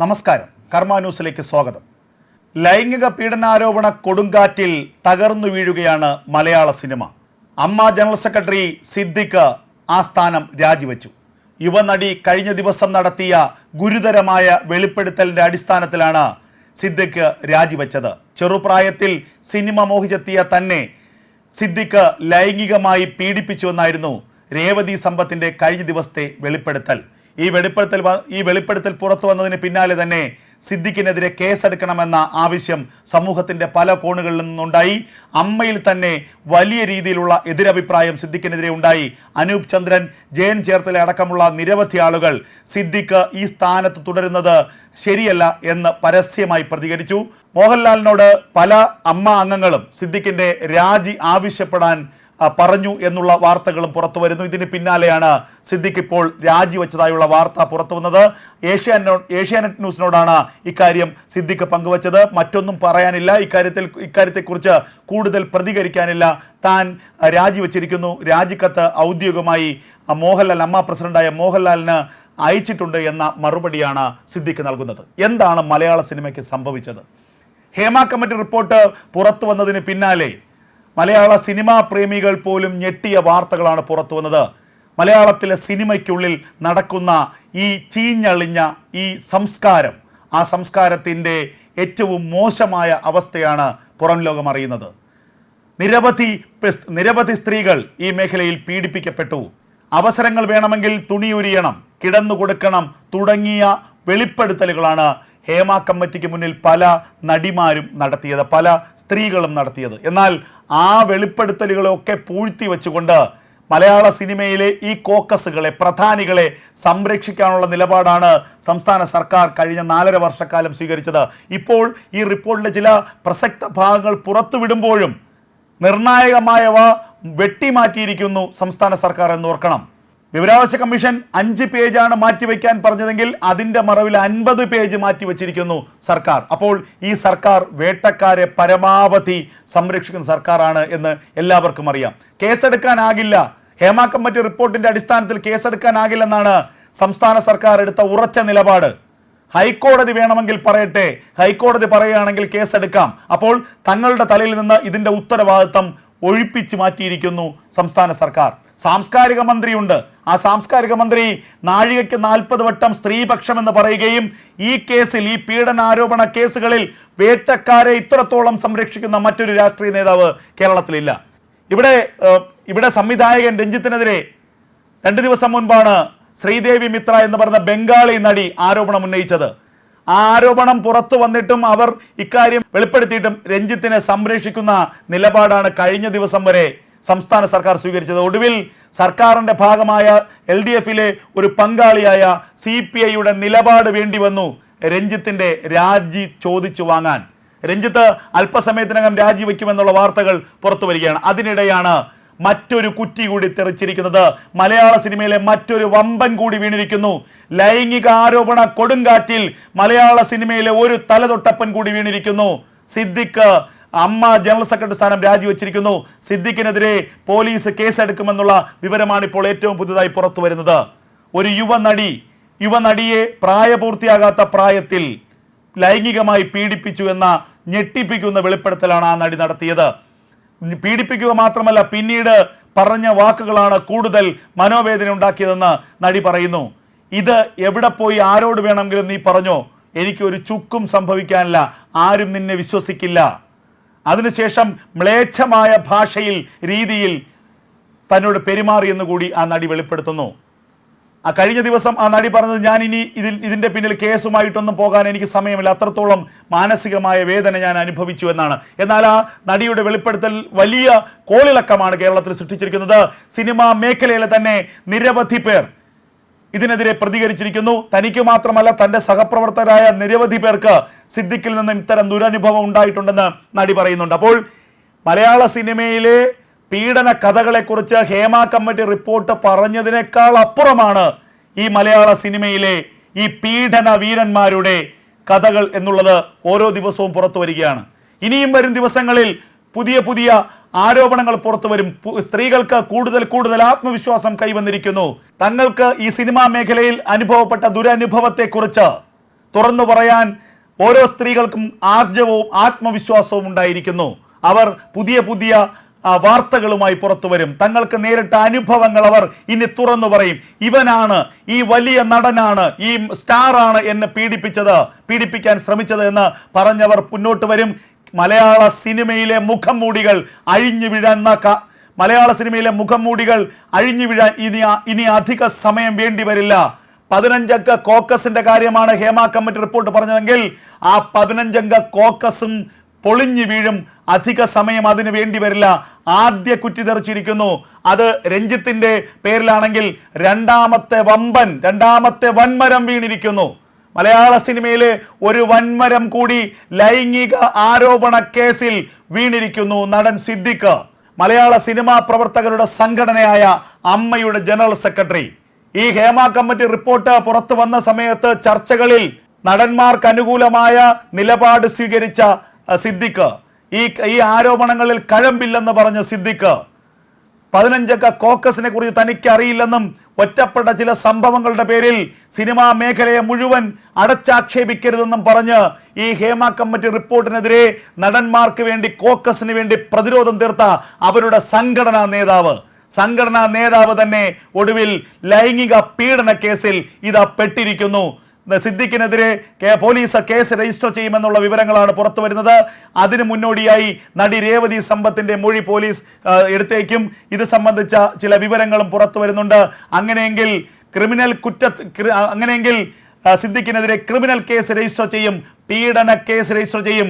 നമസ്കാരം. കർമ്മ ന്യൂസിലേക്ക് സ്വാഗതം. ലൈംഗിക പീഡനാരോപണ കൊടുങ്കാറ്റിൽ തകർന്നു വീഴുകയാണ് മലയാള സിനിമ. അമ്മ ജനറൽ സെക്രട്ടറി സിദ്ദിഖ് ആ സ്ഥാനം രാജിവെച്ചു. യുവനടി കഴിഞ്ഞ ദിവസം നടത്തിയ ഗുരുതരമായ വെളിപ്പെടുത്തലിന്റെ അടിസ്ഥാനത്തിലാണ് സിദ്ദിഖ് രാജിവെച്ചത്. ചെറുപ്രായത്തിൽ സിനിമ മോഹിച്ചെത്തിയ തന്നെ സിദ്ദിഖ് ലൈംഗികമായി പീഡിപ്പിച്ചുവെന്നായിരുന്നു രേവതി സമ്പത്തിന്റെ കഴിഞ്ഞ ദിവസത്തെ വെളിപ്പെടുത്തൽ. ഈ വെളിപ്പെടുത്തൽ ഈ വെളിപ്പെടുത്തൽ പുറത്തു വന്നതിന് പിന്നാലെ തന്നെ സിദ്ദിഖിനെതിരെ കേസെടുക്കണമെന്ന ആവശ്യം സമൂഹത്തിന്റെ പല കോണുകളിൽ നിന്നുണ്ടായി. അമ്മയിൽ തന്നെ വലിയ രീതിയിലുള്ള എതിരഭിപ്രായം സിദ്ദിഖിനെതിരെ ഉണ്ടായി. അനൂപ് ചന്ദ്രൻ ജയൻ ചേർത്തല അടക്കമുള്ള നിരവധി ആളുകൾ സിദ്ദിഖ് ഈ സ്ഥാനത്ത് തുടരുന്നത് ശരിയല്ല എന്ന് പരസ്യമായി പ്രതികരിച്ചു. മോഹൻലാലിനോട് പല അമ്മ അംഗങ്ങളും സിദ്ദിഖിന്റെ രാജി ആവശ്യപ്പെടാൻ പറഞ്ഞു എന്നുള്ള വാർത്തകളും പുറത്തു വരുന്നു. ഇതിന് പിന്നാലെയാണ് സിദ്ദിഖ് ഇപ്പോൾ രാജിവെച്ചതായുള്ള വാർത്ത പുറത്തു വന്നത്. ഏഷ്യാനോ ഏഷ്യാനെറ്റ് ന്യൂസിനോടാണ് ഇക്കാര്യം സിദ്ദിഖ് പങ്കുവച്ചത്. മറ്റൊന്നും പറയാനില്ല. ഇക്കാര്യത്തിൽ ഇക്കാര്യത്തെക്കുറിച്ച് കൂടുതൽ പ്രതികരിക്കാനില്ല. താൻ രാജിവെച്ചിരിക്കുന്നു. രാജിക്കത്ത് ഔദ്യോഗികമായി മോഹൻലാൽ അമ്മ പ്രസിഡന്റായ മോഹൻലാലിന് അയച്ചിട്ടുണ്ട് എന്ന മറുപടിയാണ് സിദ്ദിഖ് നൽകുന്നത്. എന്താണ് മലയാള സിനിമയ്ക്ക് സംഭവിച്ചത്? ഹേമ കമ്മിറ്റി റിപ്പോർട്ട് പുറത്തു വന്നതിന് പിന്നാലെ മലയാള സിനിമാ പ്രേമികൾ പോലും ഞെട്ടിയ വാർത്തകളാണ് പുറത്തു വന്നത്. മലയാളത്തിലെ സിനിമയ്ക്കുള്ളിൽ നടക്കുന്ന ഈ ചീഞ്ഞളിഞ്ഞ ഈ സംസ്കാരം ആ സംസ്കാരത്തിന്റെ ഏറ്റവും മോശമായ അവസ്ഥയാണ് പുറം ലോകം അറിയുന്നത്. നിരവധി നിരവധി സ്ത്രീകൾ ഈ മേഖലയിൽ പീഡിപ്പിക്കപ്പെട്ടു. അവസരങ്ങൾ വേണമെങ്കിൽ തുണിയുരിയണം കിടന്നു കൊടുക്കണം തുടങ്ങിയ വെളിപ്പെടുത്തലുകളാണ് ഹേമ കമ്മിറ്റിക്ക് മുന്നിൽ പല നടിമാരും നടത്തിയത് പല സ്ത്രീകളും നടത്തിയത്. എന്നാൽ ആ വെളിപ്പെടുത്തലുകളൊക്കെ പൂഴ്ത്തി വെച്ചുകൊണ്ട് മലയാള സിനിമയിലെ ഈ കോക്കസുകളെ പ്രധാനികളെ സംരക്ഷിക്കാനുള്ള നിലപാടാണ് സംസ്ഥാന സർക്കാർ കഴിഞ്ഞ നാലര വർഷക്കാലം സ്വീകരിച്ചത്. ഇപ്പോൾ ഈ റിപ്പോർട്ടിലെ ചില പ്രസക്ത ഭാഗങ്ങൾ പുറത്തുവിടുമ്പോഴും നിർണായകമായവ വെട്ടിമാറ്റിയിരിക്കുന്നു സംസ്ഥാന സർക്കാർ എന്ന് ഓർക്കണം. വിവരാവകാശ കമ്മീഷൻ അഞ്ച് പേജാണ് മാറ്റിവെക്കാൻ പറഞ്ഞതെങ്കിൽ അതിന്റെ മറവിൽ അൻപത് പേജ് മാറ്റിവെച്ചിരിക്കുന്നു സർക്കാർ. അപ്പോൾ ഈ സർക്കാർ വേട്ടക്കാരെ പരമാവധി സംരക്ഷിക്കുന്ന സർക്കാരാണ് എന്ന് എല്ലാവർക്കും അറിയാം. കേസെടുക്കാനാകില്ല. ഹേമ കമ്മിറ്റി റിപ്പോർട്ടിന്റെ അടിസ്ഥാനത്തിൽ കേസെടുക്കാനാകില്ലെന്നാണ് സംസ്ഥാന സർക്കാർ എടുത്ത ഉറച്ച നിലപാട്. ഹൈക്കോടതി വേണമെങ്കിൽ പറയട്ടെ. ഹൈക്കോടതി പറയുകയാണെങ്കിൽ കേസെടുക്കാം. അപ്പോൾ തങ്ങളുടെ തലയിൽ നിന്ന് ഇതിന്റെ ഉത്തരവാദിത്തം ഒഴിപ്പിച്ചു മാറ്റിയിരിക്കുന്നു സംസ്ഥാന സർക്കാർ. സാംസ്കാരിക മന്ത്രിയുണ്ട്. ആ സാംസ്കാരിക മന്ത്രി നാഴികയ്ക്ക് നാൽപ്പത് വട്ടം സ്ത്രീപക്ഷം എന്ന് പറയുകയും ഈ കേസിൽ ഈ പീഡനാരോപണ കേസുകളിൽ വേട്ടക്കാരെ ഇത്രത്തോളം സംരക്ഷിക്കുന്ന മറ്റൊരു രാഷ്ട്രീയ നേതാവ് കേരളത്തിലില്ല. ഇവിടെ ഇവിടെ സംവിധായകൻ രഞ്ജിത്തിനെതിരെ രണ്ട് ദിവസം മുൻപാണ് ശ്രീദേവി മിത്ര എന്ന് പറയുന്ന ബംഗാളി നടി ആരോപണം ഉന്നയിച്ചത്. ആരോപണം പുറത്തു വന്നിട്ടും അവർ ഇക്കാര്യം വെളിപ്പെടുത്തിയിട്ടും രഞ്ജിത്തിനെ സംരക്ഷിക്കുന്ന നിലപാടാണ് കഴിഞ്ഞ ദിവസം വരെ സംസ്ഥാന സർക്കാർ സ്വീകരിച്ചത്. ഒടുവിൽ സർക്കാരിന്റെ ഭാഗമായ എൽ ഡി എഫിലെ ഒരു പങ്കാളിയായ സി പി ഐയുടെ നിലപാട് വേണ്ടി വന്നു രഞ്ജിത്തിന്റെ രാജി ചോദിച്ചു വാങ്ങാൻ. രഞ്ജിത്ത് അല്പസമയത്തിനകം രാജിവെക്കുമെന്നുള്ള വാർത്തകൾ പുറത്തു വരികയാണ്. അതിനിടെയാണ് മറ്റൊരു കുറ്റി കൂടി തെറിച്ചിരിക്കുന്നത്. മലയാള സിനിമയിലെ മറ്റൊരു വമ്പൻ കൂടി വീണിരിക്കുന്നു. ലൈംഗിക ആരോപണ കൊടുങ്കാറ്റിൽ മലയാള സിനിമയിലെ ഒരു തലതൊട്ടപ്പൻ കൂടി വീണിരിക്കുന്നു. സിദ്ദിഖ് അമ്മ ജനറൽ സെക്രട്ടറി സ്ഥാനം രാജിവെച്ചിരിക്കുന്നു. സിദ്ദിഖിനെതിരെ പോലീസ് കേസെടുക്കുമെന്നുള്ള വിവരമാണ് ഇപ്പോൾ ഏറ്റവും പുതിയതായി പുറത്തു വരുന്നത്. ഒരു യുവനടി യുവനടിയെ പ്രായപൂർത്തിയാകാത്ത പ്രായത്തിൽ ലൈംഗികമായി പീഡിപ്പിച്ചു എന്ന ഞെട്ടിപ്പിക്കുന്ന വെളിപ്പെടുത്തലാണ് ആ നടി നടത്തിയത്. പീഡിപ്പിക്കുക മാത്രമല്ല പിന്നീട് പറഞ്ഞ വാക്കുകളാണ് കൂടുതൽ മനോവേദന ഉണ്ടാക്കിയതെന്ന് നടി പറയുന്നു. ഇത് എവിടെ പോയി ആരോട് വേണമെങ്കിലും നീ പറഞ്ഞോ? എനിക്കൊരു ചുക്കും സംഭവിക്കാനില്ല. ആരും നിന്നെ വിശ്വസിക്കില്ല. അതിനുശേഷം മ്ലേച്ഛമായ ഭാഷയിൽ രീതിയിൽ തന്നോട് പെരുമാറിയെന്ന് കൂടി ആ നടി വെളിപ്പെടുത്തുന്നു. ആ കഴിഞ്ഞ ദിവസം ആ നടി പറഞ്ഞത് ഞാൻ ഇനി ഇതിൽ ഇതിന്റെ പിന്നിൽ കേസുമായിട്ടൊന്നും പോകാൻ എനിക്ക് സമയമില്ല. അത്രത്തോളം മാനസികമായ വേദന ഞാൻ അനുഭവിച്ചു എന്നാണ്. എന്നാൽ ആ നടിയുടെ വെളിപ്പെടുത്തൽ വലിയ കോളിളക്കമാണ് കേരളത്തിൽ സൃഷ്ടിച്ചിരിക്കുന്നത്. സിനിമാ മേഖലയിലെ തന്നെ നിരവധി പേർ ഇതിനെതിരെ പ്രതികരിച്ചിരിക്കുന്നു. തനിക്ക് മാത്രമല്ല തന്റെ സഹപ്രവർത്തകരായ നിരവധി പേർക്ക് സിദ്ദിഖിൽ നിന്നും ഇത്തരം ദുരനുഭവം ഉണ്ടായിട്ടുണ്ടെന്ന് നടി പറയുന്നുണ്ട്. അപ്പോൾ മലയാള സിനിമയിലെ പീഡന കഥകളെക്കുറിച്ച് ഹേമ കമ്മിറ്റി റിപ്പോർട്ട് പറഞ്ഞതിനേക്കാൾ അപ്പുറമാണ് ഈ മലയാള സിനിമയിലെ ഈ പീഡന വീരന്മാരുടെ കഥകൾ എന്നുള്ളത് ഓരോ ദിവസവും പുറത്തു വരികയാണ്. ഇനിയും വരും ദിവസങ്ങളിൽ പുതിയ പുതിയ ആരോപണങ്ങൾ പുറത്തു വരും. സ്ത്രീകൾക്ക് കൂടുതൽ കൂടുതൽ ആത്മവിശ്വാസം കൈവന്നിരിക്കുന്നു. തങ്ങൾക്ക് ഈ സിനിമാ മേഖലയിൽ അനുഭവപ്പെട്ട ദുരനുഭവത്തെക്കുറിച്ച് തുറന്നു പറയാൻ ഓരോ സ്ത്രീകൾക്കും ആർജവവും ആത്മവിശ്വാസവും ഉണ്ടായിരിക്കുന്നു. അവർ പുതിയ പുതിയ വാർത്തകളുമായി പുറത്തു വരും. തങ്ങൾക്ക് നേരിട്ട അനുഭവങ്ങൾ അവർ ഇനി തുറന്നു പറയും. ഇവനാണ് ഈ വലിയ നടനാണ് ഈ സ്റ്റാറാണ് എന്നെ പീഡിപ്പിച്ചത് പീഡിപ്പിക്കാൻ ശ്രമിച്ചത് എന്ന് പറഞ്ഞവർ മുന്നോട്ട് വരും. മലയാള സിനിമയിലെ മുഖം മൂടികൾ അഴിഞ്ഞു വീഴുന്ന മലയാള സിനിമയിലെ മുഖം മൂടികൾ അഴിഞ്ഞു വീഴാൻ ഇനി ഇനി അധിക സമയം വേണ്ടി വരില്ല. പതിനഞ്ചംഗ കോക്കസിന്റെ കാര്യമാണ് ഹേമ കമ്മിറ്റി റിപ്പോർട്ട് പറഞ്ഞതെങ്കിൽ ആ പതിനഞ്ചംഗ കോക്കസും പൊളിഞ്ഞു വീഴും. അധിക സമയം അതിന് വേണ്ടി വരില്ല. ആദ്യ കുറ്റി തെറിച്ചിരിക്കുന്നു. അത് രഞ്ജിത്തിന്റെ പേരിലാണെങ്കിൽ രണ്ടാമത്തെ വമ്പൻ രണ്ടാമത്തെ വൻമരം വീണിരിക്കുന്നു. മലയാള സിനിമയിലെ ഒരു വൻമരം കൂടി ലൈംഗിക ആരോപണ കേസിൽ വീണിരിക്കുന്നു നടൻ സിദ്ദിഖ്. മലയാള സിനിമാ പ്രവർത്തകരുടെ സംഘടനയായ അമ്മയുടെ ജനറൽ സെക്രട്ടറി. ഈ ഹേമ കമ്മിറ്റി റിപ്പോർട്ട് പുറത്തു വന്ന സമയത്ത് ചർച്ചകളിൽ നടന്മാർക്ക് അനുകൂലമായ നിലപാട് സ്വീകരിച്ച സിദ്ദിഖ്. ഈ ഈ ആരോപണങ്ങളിൽ കഴമ്പില്ലെന്ന് പറഞ്ഞ സിദ്ദിഖ്. പതിനഞ്ചക്ക കോക്കസിനെ കുറിച്ച് തനിക്ക് അറിയില്ലെന്നും ഒറ്റപ്പെട്ട ചില സംഭവങ്ങളുടെ പേരിൽ സിനിമാ മേഖലയെ മുഴുവൻ അടച്ചാക്ഷേപിക്കരുതെന്നും പറഞ്ഞ് ഈ ഹേമ കമ്മിറ്റി റിപ്പോർട്ടിനെതിരെ നടന്മാർക്ക് വേണ്ടി കോക്കസിന് വേണ്ടി പ്രതിരോധം തീർത്ത അവരുടെ സംഘടനാ നേതാവ്. സംഘടനാ നേതാവ് തന്നെ ഒടുവിൽ ലൈംഗിക പീഡന കേസിൽ ഇതാ പെട്ടിരിക്കുന്നു. സിദ്ദിഖിനെതിരെ പോലീസ് കേസ് രജിസ്റ്റർ ചെയ്യുമെന്നുള്ള വിവരങ്ങളാണ് പുറത്തു വരുന്നത്. അതിനു മുന്നോടിയായി നടി രേവതി സമ്പത്തിന്റെ മൊഴി പോലീസ് എടുത്തേക്കും. ഇത് സംബന്ധിച്ച ചില വിവരങ്ങളും പുറത്തു വരുന്നുണ്ട്. അങ്ങനെയെങ്കിൽ ക്രിമിനൽ കുറ്റ അങ്ങനെയെങ്കിൽ സിദ്ദിഖിനെതിരെ ക്രിമിനൽ കേസ് രജിസ്റ്റർ ചെയ്യും പീഡന കേസ് രജിസ്റ്റർ ചെയ്യും.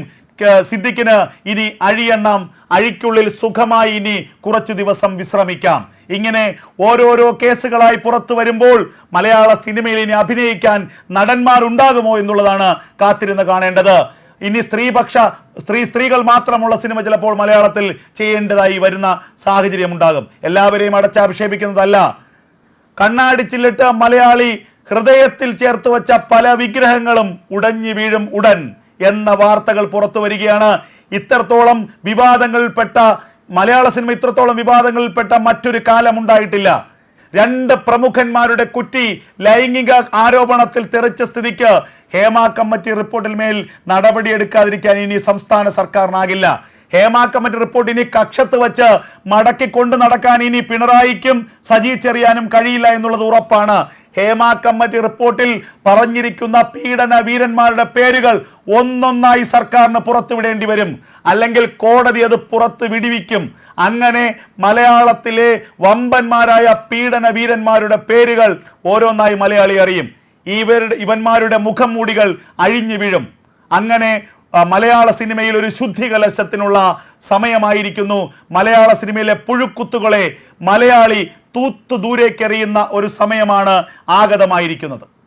സിദ്ദിഖിന് ഇനി അഴിയെണ്ണം അഴിക്കുള്ളിൽ സുഖമായി ഇനി കുറച്ചു ദിവസം വിശ്രമിക്കാം. ഇങ്ങനെ ഓരോരോ കേസുകളായി പുറത്തു വരുമ്പോൾ മലയാള സിനിമയിൽ ഇനി അഭിനയിക്കാൻ നടന്മാരുണ്ടാകുമോ എന്നുള്ളതാണ് കാത്തിരുന്ന് കാണേണ്ടത്. ഇനി സ്ത്രീപക്ഷ സ്ത്രീ സ്ത്രീകൾ മാത്രമുള്ള സിനിമ ചിലപ്പോൾ മലയാളത്തിൽ ചെയ്യേണ്ടതായി വരുന്ന സാഹചര്യം ഉണ്ടാകും എല്ലാവരെയും അടച്ചാഭിഷേപിക്കുന്നതല്ല. കണ്ണാടിച്ചില്ലിട്ട് മലയാളി ഹൃദയത്തിൽ ചേർത്ത് വച്ച പല വിഗ്രഹങ്ങളും ഉടഞ്ഞു വീഴും ഉടൻ. എന്ന വാർത്തകൾ പുറത്തു വരികയാണ്. ഇത്രത്തോളം വിവാദങ്ങളിൽപ്പെട്ട മലയാള സിനിമ ഇത്രത്തോളം വിവാദങ്ങളിൽപ്പെട്ട മറ്റൊരു കാലമുണ്ടായിട്ടില്ല. രണ്ട് പ്രമുഖന്മാരുടെ കുറ്റി ലൈംഗിക ആരോപണത്തിൽ തെറിച്ച സ്ഥിതിക്ക് ഹേമ കമ്മിറ്റി റിപ്പോർട്ടിൽ മേൽ നടപടിയെടുക്കാതിരിക്കാൻ ഇനി സംസ്ഥാന സർക്കാരിനാകില്ല. ഹേമ കമ്മിറ്റി റിപ്പോർട്ട് ഇനി കക്ഷത്ത് വെച്ച് മടക്കി കൊണ്ട് നടക്കാൻ ഇനി പിണറായിക്കും സജി ചെറിയാനും കഴിയില്ല എന്നുള്ളത് ഉറപ്പാണ്. ഹേമ കമ്മിറ്റി റിപ്പോർട്ടിൽ പറഞ്ഞിരിക്കുന്ന പീഡന വീരന്മാരുടെ പേരുകൾ ഒന്നൊന്നായി സർക്കാരിന് പുറത്തുവിടേണ്ടി വരും. അല്ലെങ്കിൽ കോടതി അത് പുറത്ത് വിടിവിക്കും. അങ്ങനെ മലയാളത്തിലെ വമ്പന്മാരായ പീഡന വീരന്മാരുടെ പേരുകൾ ഓരോന്നായി മലയാളി അറിയും. ഇവരുടെ ഇവന്മാരുടെ മുഖം മൂടികൾ അഴിഞ്ഞു വീഴും. അങ്ങനെ മലയാള സിനിമയിൽ ഒരു ശുദ്ധികലശത്തിനുള്ള സമയമായിരിക്കുന്നു. മലയാള സിനിമയിലെ പുഴുക്കുത്തുകളെ മലയാളി തൂത്തു ദൂരേക്കെറിയുന്ന ഒരു സമയമാണ് ആഗതമായിരിക്കുന്നത്.